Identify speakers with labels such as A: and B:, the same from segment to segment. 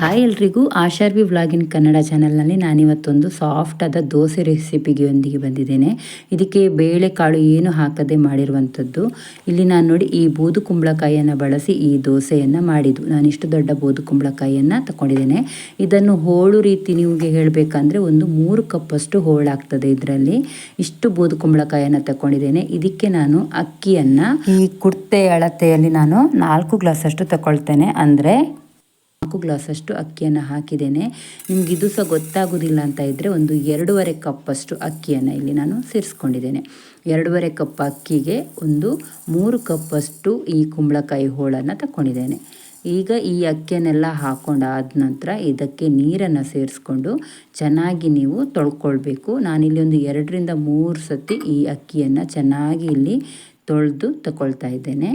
A: Hi ಎಲ್ರಿಗೂ, ಆಶಾರ್ವಿ ವ್ಲಾಗಿನ್ ಕನ್ನಡ ಚಾನಲ್ನಲ್ಲಿ ನಾನಿವತ್ತೊಂದು ಸಾಫ್ಟಾದ ದೋಸೆ ರೆಸಿಪಿಗೆಯೊಂದಿಗೆ ಬಂದಿದ್ದೇನೆ. ಇದಕ್ಕೆ ಬೇಳೆಕಾಳು ಏನು ಹಾಕದೆ ಮಾಡಿರುವಂಥದ್ದು. ಇಲ್ಲಿ ನಾನು ನೋಡಿ ಈ ಬೂದು ಕುಂಬಳಕಾಯಿಯನ್ನು ಬಳಸಿ ಈ ದೋಸೆಯನ್ನು ಮಾಡಿದ್ದು. ನಾನು ಇಷ್ಟು ದೊಡ್ಡ ಬೂದು ಕುಂಬಳಕಾಯಿಯನ್ನು ತಗೊಂಡಿದ್ದೇನೆ ಇದನ್ನು ಹೋಳು ರೀತಿ ನಿಮಗೆ ಹೇಳಬೇಕಂದ್ರೆ ಒಂದು ಮೂರು ಕಪ್ಪಷ್ಟು ಹೋಳಾಗ್ತದೆ ಇದರಲ್ಲಿ. ಇಷ್ಟು ಬೂದು ಕುಂಬಳಕಾಯಿಯನ್ನು ತಗೊಂಡಿದ್ದೇನೆ ಇದಕ್ಕೆ ನಾನು ಅಕ್ಕಿಯನ್ನು, ಈ ಕುರ್ತೆ ಅಳತೆಯಲ್ಲಿ ನಾನು ನಾಲ್ಕು ಗ್ಲಾಸಷ್ಟು ತಗೊಳ್ತೇನೆ ಅಂದರೆ ನಾಲ್ಕು ಗ್ಲಾಸಷ್ಟು ಅಕ್ಕಿಯನ್ನು ಹಾಕಿದ್ದೇನೆ. ನಿಮ್ಗೆ ಇದು ಸಹ ಗೊತ್ತಾಗೋದಿಲ್ಲ ಅಂತ ಇದ್ದರೆ ಒಂದು ಎರಡೂವರೆ ಕಪ್ಪಷ್ಟು ಅಕ್ಕಿಯನ್ನು ಇಲ್ಲಿ ನಾನು ಸೇರಿಸ್ಕೊಂಡಿದ್ದೇನೆ. ಎರಡೂವರೆ ಕಪ್ ಅಕ್ಕಿಗೆ ಒಂದು ಮೂರು ಕಪ್ಪಷ್ಟು ಈ ಕುಂಬಳಕಾಯಿ ಹೋಳನ್ನು ತಗೊಂಡಿದ್ದೇನೆ ಈಗ ಈ ಅಕ್ಕಿಯನ್ನೆಲ್ಲ ಹಾಕೊಂಡಾದ ನಂತರ ಇದಕ್ಕೆ ನೀರನ್ನು ಸೇರಿಸ್ಕೊಂಡು ಚೆನ್ನಾಗಿ ನೀವು ತೊಳ್ಕೊಳ್ಬೇಕು. ನಾನಿಲ್ಲಿ ಒಂದು ಎರಡರಿಂದ ಮೂರು ಸತಿ ಈ ಅಕ್ಕಿಯನ್ನು ಚೆನ್ನಾಗಿ ಇಲ್ಲಿ ತೊಳೆದು ತಗೊಳ್ತಾ ಇದ್ದೇನೆ.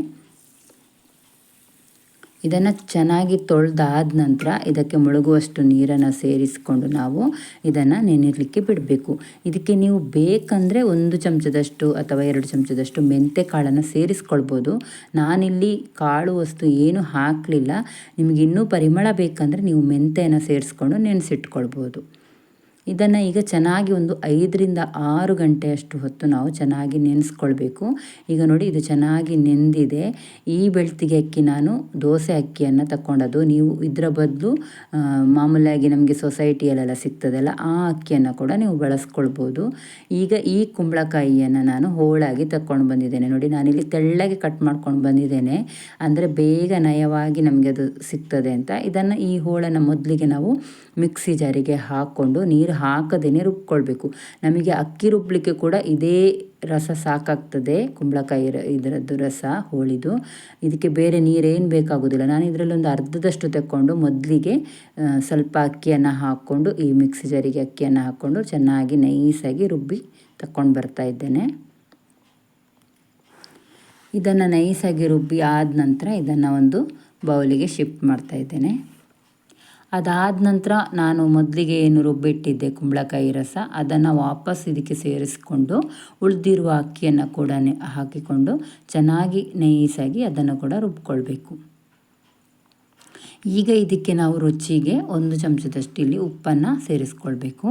A: ಇದನ್ನು ಚೆನ್ನಾಗಿ ತೊಳೆದಾದ ನಂತರ ಇದಕ್ಕೆ ಮುಳುಗುವಷ್ಟು ನೀರನ್ನು ಸೇರಿಸಿಕೊಂಡು ನಾವು ಇದನ್ನು ನೆನೆಯಲಿಕ್ಕೆ ಬಿಡಬೇಕು. ಇದಕ್ಕೆ ನೀವು ಬೇಕಂದರೆ ಒಂದು ಚಮಚದಷ್ಟು ಅಥವಾ ಎರಡು ಚಮಚದಷ್ಟು ಮೆಂತೆ ಕಾಳನ್ನು ಸೇರಿಸ್ಕೊಳ್ಬೋದು. ನಾನಿಲ್ಲಿ ಕಾಳು ವಸ್ತು ಏನು ಹಾಕಲಿಲ್ಲ. ನಿಮಗಿನ್ನೂ ಪರಿಮಳ ಬೇಕಂದರೆ ನೀವು ಮೆಂತೆಯನ್ನು ಸೇರಿಸ್ಕೊಂಡು ನೆನೆಸಿಟ್ಕೊಳ್ಬೋದು. ಇದನ್ನು ಈಗ ಚೆನ್ನಾಗಿ ಒಂದು ಐದರಿಂದ ಆರು ಗಂಟೆಯಷ್ಟು ಹೊತ್ತು ನಾವು ಚೆನ್ನಾಗಿ ನೆನೆಸ್ಕೊಳ್ಬೇಕು. ಈಗ ನೋಡಿ ಇದು ಚೆನ್ನಾಗಿ ನೆಂದಿದೆ. ಈ ಬೆಳ್ತಿಗೆ ಅಕ್ಕಿ ನಾನು ದೋಸೆ ಅಕ್ಕಿಯನ್ನು ತಗೊಂಡದ್ದು ನೀವು ಇದರ ಬದಲು ಮಾಮೂಲಾಗಿ ನಮಗೆ ಸೊಸೈಟಿಯಲ್ಲೆಲ್ಲ ಸಿಗ್ತದಲ್ಲ, ಆ ಅಕ್ಕಿಯನ್ನು ಕೂಡ ನೀವು ಬಳಸ್ಕೊಳ್ಬೋದು. ಈಗ ಈ ಕುಂಬಳಕಾಯಿಯನ್ನು ನಾನು ಹೋಳಾಗಿ ತಗೊಂಡು ಬಂದಿದ್ದೇನೆ. ನೋಡಿ ನಾನಿಲ್ಲಿ ತೆಳ್ಳಗೆ ಕಟ್ ಮಾಡ್ಕೊಂಡು ಬಂದಿದ್ದೇನೆ. ಅಂದರೆ ಬೇಗ ನಯವಾಗಿ ನಮಗೆ ಅದು ಸಿಗ್ತದೆ ಅಂತ. ಇದನ್ನು ಈ ಹೋಳನ್ನು ಮೊದಲಿಗೆ ನಾವು ಮಿಕ್ಸಿ ಜಾರಿಗೆ ಹಾಕ್ಕೊಂಡು ನೀರು ಹಾಕದೇ ರುಬ್ಕೊಳ್ಬೇಕು ನಮಗೆ ಅಕ್ಕಿ ರುಬ್ಬಲಿಕ್ಕೆ ಕೂಡ ಇದೇ ರಸ ಸಾಕಾಗ್ತದೆ. ಕುಂಬಳಕಾಯಿ ಇದರದ್ದು ರಸ ಹೋಳಿದು. ಇದಕ್ಕೆ ಬೇರೆ ನೀರೇನು ಬೇಕಾಗೋದಿಲ್ಲ. ನಾನು ಇದರಲ್ಲಿ ಒಂದು ಅರ್ಧದಷ್ಟು ತಕ್ಕೊಂಡು ಮೊದಲಿಗೆ ಸ್ವಲ್ಪ ಅಕ್ಕಿಯನ್ನು ಹಾಕ್ಕೊಂಡು, ಈ ಮಿಕ್ಸಿ ಜರಿಗೆ ಅಕ್ಕಿಯನ್ನು ಹಾಕ್ಕೊಂಡು ಚೆನ್ನಾಗಿ ನೈಸಾಗಿ ರುಬ್ಬಿ ತಕ್ಕೊಂಡು ಬರ್ತಾ ಇದ್ದೇನೆ. ಇದನ್ನು ನೈಸಾಗಿ ರುಬ್ಬಿ ಆದ ನಂತರ ಇದನ್ನು ಒಂದು ಬೌಲಿಗೆ ಶಿಫ್ಟ್ ಮಾಡ್ತಾ ಇದ್ದೇನೆ. ಅದಾದ ನಂತರ ನಾನು ಮೊದಲಿಗೆ ಏನು ರುಬ್ಬಿಟ್ಟಿದ್ದೆ ಕುಂಬಳಕಾಯಿ ರಸ, ಅದನ್ನು ವಾಪಸ್ ಇದಕ್ಕೆ ಸೇರಿಸಿಕೊಂಡು ಉಳಿದಿರುವ ಅಕ್ಕಿಯನ್ನು ಕೂಡ ಹಾಕಿಕೊಂಡು ಚೆನ್ನಾಗಿ ನೈಸಾಗಿ ಅದನ್ನು ಕೂಡ ರುಬ್ಕೊಳ್ಬೇಕು. ಈಗ ಇದಕ್ಕೆ ನಾವು ರುಚಿಗೆ ಒಂದು ಚಮಚದಷ್ಟು ಇಲ್ಲಿ ಉಪ್ಪನ್ನು ಸೇರಿಸ್ಕೊಳ್ಬೇಕು.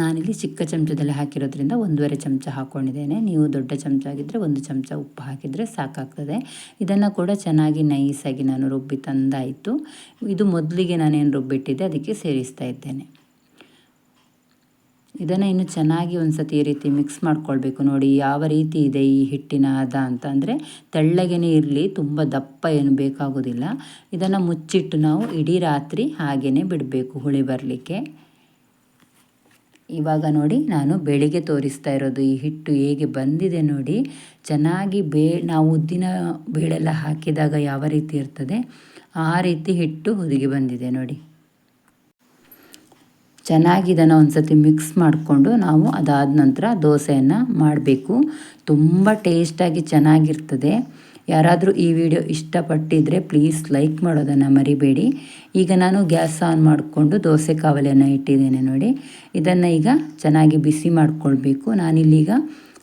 A: ನಾನಿಲ್ಲಿ ಚಿಕ್ಕ ಚಮಚದಲ್ಲಿ ಹಾಕಿರೋದ್ರಿಂದ ಒಂದೂವರೆ ಚಮಚ ಹಾಕ್ಕೊಂಡಿದ್ದೇನೆ ನೀವು ದೊಡ್ಡ ಚಮಚ ಆಗಿದ್ದರೆ ಒಂದು ಚಮಚ ಉಪ್ಪು ಹಾಕಿದರೆ ಸಾಕಾಗ್ತದೆ. ಇದನ್ನು ಕೂಡ ಚೆನ್ನಾಗಿ ನೈಸಾಗಿ ನಾನು ರುಬ್ಬಿ ತಂದಾಯಿತು. ಇದು ಮೊದಲಿಗೆ ನಾನೇನು ರುಬ್ಬಿಟ್ಟಿದ್ದೆ ಅದಕ್ಕೆ ಸೇರಿಸ್ತಾ ಇದ್ದೇನೆ. ಇದನ್ನು ಇನ್ನು ಚೆನ್ನಾಗಿ ಒಂದು ಸತಿ ಈ ರೀತಿ ಮಿಕ್ಸ್ ಮಾಡ್ಕೊಳ್ಬೇಕು. ನೋಡಿ, ಯಾವ ರೀತಿ ಇದೆ ಈ ಹಿಟ್ಟಿನ ಹದ ಅಂತ ಅಂದರೆ ತೆಳ್ಳಗೆನೇ ಇರಲಿ, ತುಂಬ ದಪ್ಪ ಏನು ಬೇಕಾಗೋದಿಲ್ಲ. ಇದನ್ನು ಮುಚ್ಚಿಟ್ಟು ನಾವು ಇಡೀ ರಾತ್ರಿ ಹಾಗೇ ಬಿಡಬೇಕು ಹುಳಿ ಬರಲಿಕ್ಕೆ. ಇವಾಗ ನೋಡಿ ನಾನು ಬೆಳಿಗ್ಗೆ ತೋರಿಸ್ತಾ ಇರೋದು ಈ ಹಿಟ್ಟು ಹೇಗೆ ಬಂದಿದೆ ನೋಡಿ. ಚೆನ್ನಾಗಿ ಬೇ, ನಾವು ಉದ್ದಿನ ಬೇಳೆಲ್ಲ ಹಾಕಿದಾಗ ಯಾವ ರೀತಿ ಇರ್ತದೆ, ಆ ರೀತಿ ಹಿಟ್ಟು ಹುದುಗಿ ಬಂದಿದೆ ನೋಡಿ. ಚೆನ್ನಾಗಿ ಇದನ್ನು ಒಂದು ಸತಿ ಮಿಕ್ಸ್ ಮಾಡಿಕೊಂಡು ನಾವು ಅದಾದ ನಂತರ ದೋಸೆಯನ್ನು ಮಾಡಬೇಕು. ತುಂಬ ಟೇಸ್ಟಾಗಿ ಚೆನ್ನಾಗಿರ್ತದೆ. ಯಾರಾದರೂ ಈ ವಿಡಿಯೋ ಇಷ್ಟಪಟ್ಟಿದ್ದರೆ ಪ್ಲೀಸ್ ಲೈಕ್ ಮಾಡೋದನ್ನು ಮರಿಬೇಡಿ. ಈಗ ನಾನು ಗ್ಯಾಸ್ ಆನ್ ಮಾಡಿಕೊಂಡು ದೋಸೆ ಕಾವಲಿಯನ್ನು ಇಟ್ಟಿದ್ದೇನೆ ನೋಡಿ. ಇದನ್ನು ಈಗ ಚೆನ್ನಾಗಿ ಬಿಸಿ ಮಾಡಿಕೊಳ್ಬೇಕು. ನಾನಿಲ್ಲೀಗ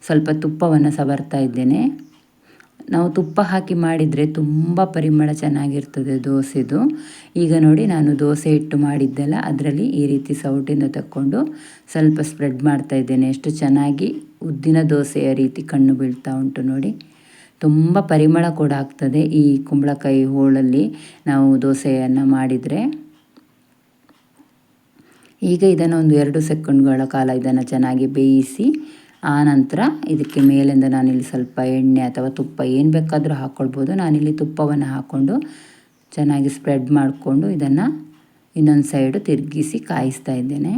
A: ಸ್ವಲ್ಪ ತುಪ್ಪವನ್ನು ಸವರ್ತಾ ಇದ್ದೇನೆ. ನಾವು ತುಪ್ಪ ಹಾಕಿ ಮಾಡಿದರೆ ತುಂಬ ಪರಿಮಳ ಚೆನ್ನಾಗಿರ್ತದೆ ದೋಸೆದು. ಈಗ ನೋಡಿ ನಾನು ದೋಸೆ ಇಟ್ಟು ಮಾಡಿದ್ದೆಲ್ಲ ಅದರಲ್ಲಿ ಈ ರೀತಿ ಸೌಟಿಂದ ತಕ್ಕೊಂಡು ಸ್ವಲ್ಪ ಸ್ಪ್ರೆಡ್ ಮಾಡ್ತಾ ಇದ್ದೇನೆ. ಎಷ್ಟು ಚೆನ್ನಾಗಿ ಉದ್ದಿನ ದೋಸೆಯ ರೀತಿ ಕಣ್ಣು ಬೀಳ್ತಾ ಉಂಟು ನೋಡಿ. ತುಂಬ ಪರಿಮಳ ಕೂಡ ಆಗ್ತದೆ ಈ ಕುಂಬಳಕಾಯಿ ಹೋಳಲ್ಲಿ. ನಾವು ದೋಸೆಯನ್ನು ಮಾಡಿದರೆ. ಈಗ ಇದನ್ನು ಒಂದು ಎರಡು ಸೆಕೆಂಡ್ಗಳ ಕಾಲ ಇದನ್ನು ಚೆನ್ನಾಗಿ ಬೇಯಿಸಿ ಆನಂತರ ಇದಕ್ಕೆ ಮೇಲಿಂದ ನಾನಿಲ್ಲಿ ಸ್ವಲ್ಪ ಎಣ್ಣೆ ಅಥವಾ ತುಪ್ಪ ಏನು ಬೇಕಾದರೂ ಹಾಕ್ಕೊಳ್ಬೋದು ನಾನಿಲ್ಲಿ ತುಪ್ಪವನ್ನು ಹಾಕ್ಕೊಂಡು ಚೆನ್ನಾಗಿ ಸ್ಪ್ರೆಡ್ ಮಾಡಿಕೊಂಡು ಇದನ್ನು ಇನ್ನೊಂದು ಸೈಡು ತಿರುಗಿಸಿ ಕಾಯಿಸ್ತಾ ಇದ್ದೇನೆ.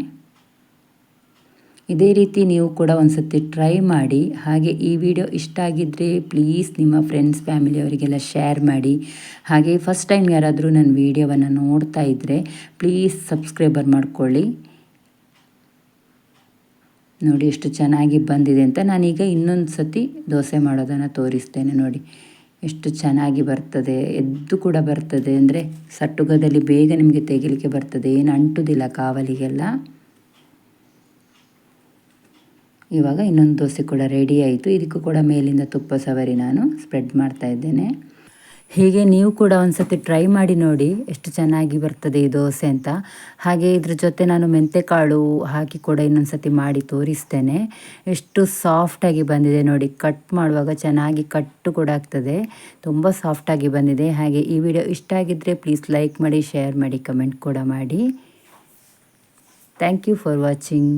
A: ಇದೇ ರೀತಿ ನೀವು ಕೂಡ ಒಂದು ಟ್ರೈ ಮಾಡಿ, ಹಾಗೆ ಈ ವಿಡಿಯೋ ಇಷ್ಟ ಆಗಿದ್ದರೆ ಪ್ಲೀಸ್ ನಿಮ್ಮ ಫ್ರೆಂಡ್ಸ್ ಫ್ಯಾಮಿಲಿಯವರಿಗೆಲ್ಲ ಶೇರ್ ಮಾಡಿ. ಹಾಗೆ ಫಸ್ಟ್ ಟೈಮ್ ಯಾರಾದರೂ ನನ್ನ ವೀಡಿಯೋವನ್ನು ನೋಡ್ತಾ ಇದ್ದರೆ ಪ್ಲೀಸ್ ಸಬ್ಸ್ಕ್ರೈಬರ್ ಮಾಡಿಕೊಳ್ಳಿ. ನೋಡಿ ಎಷ್ಟು ಚೆನ್ನಾಗಿ ಬಂದಿದೆ ಅಂತ ನಾನೀಗ ಇನ್ನೊಂದು ಸತಿ ದೋಸೆ ಮಾಡೋದನ್ನು ತೋರಿಸ್ತೇನೆ ನೋಡಿ. ಎಷ್ಟು ಚೆನ್ನಾಗಿ ಬರ್ತದೆ, ಎದ್ದು ಕೂಡ ಬರ್ತದೆ ಅಂದರೆ ಸಟ್ಟುಗದಲ್ಲಿ ಬೇಗ ನಿಮಗೆ ತೆಗಿಲಿಕ್ಕೆ ಬರ್ತದೆ, ಏನು ಅಂಟುದಿಲ್ಲ ಕಾವಲಿಗೆಲ್ಲ. ಇವಾಗ ಇನ್ನೊಂದು ದೋಸೆ ಕೂಡ ರೆಡಿ ಆಯಿತು. ಇದಕ್ಕೂ ಕೂಡ ಮೇಲಿಂದ ತುಪ್ಪ ಸವರಿ ನಾನು ಸ್ಪ್ರೆಡ್ ಮಾಡ್ತಾ ಇದ್ದೇನೆ. ಹೀಗೆ ನೀವು ಕೂಡ ಒಂದ್ಸತಿ ಟ್ರೈ ಮಾಡಿ ನೋಡಿ ಎಷ್ಟು ಚೆನ್ನಾಗಿ ಬರ್ತದೆ ಈ ದೋಸೆ ಅಂತ. ಹಾಗೆ ಇದ್ರ ಜೊತೆ ನಾನು ಮೆಂತೆಕಾಳು ಹಾಕಿ ಕೂಡ ಇನ್ನೊಂದು ಸತಿ ಮಾಡಿ ತೋರಿಸ್ತೇನೆ. ಎಷ್ಟು ಸಾಫ್ಟಾಗಿ ಬಂದಿದೆ ನೋಡಿ. ಕಟ್ ಮಾಡುವಾಗ ಚೆನ್ನಾಗಿ ಕಟ್ಟು ಕೂಡ ಆಗ್ತದೆ. ತುಂಬ ಸಾಫ್ಟಾಗಿ ಬಂದಿದೆ. ಹಾಗೆ ಈ ವಿಡಿಯೋ ಇಷ್ಟ ಆಗಿದ್ದರೆ ಪ್ಲೀಸ್ ಲೈಕ್ ಮಾಡಿ ಶೇರ್ ಮಾಡಿ ಕಮೆಂಟ್ ಕೂಡ ಮಾಡಿ. Thank you for watching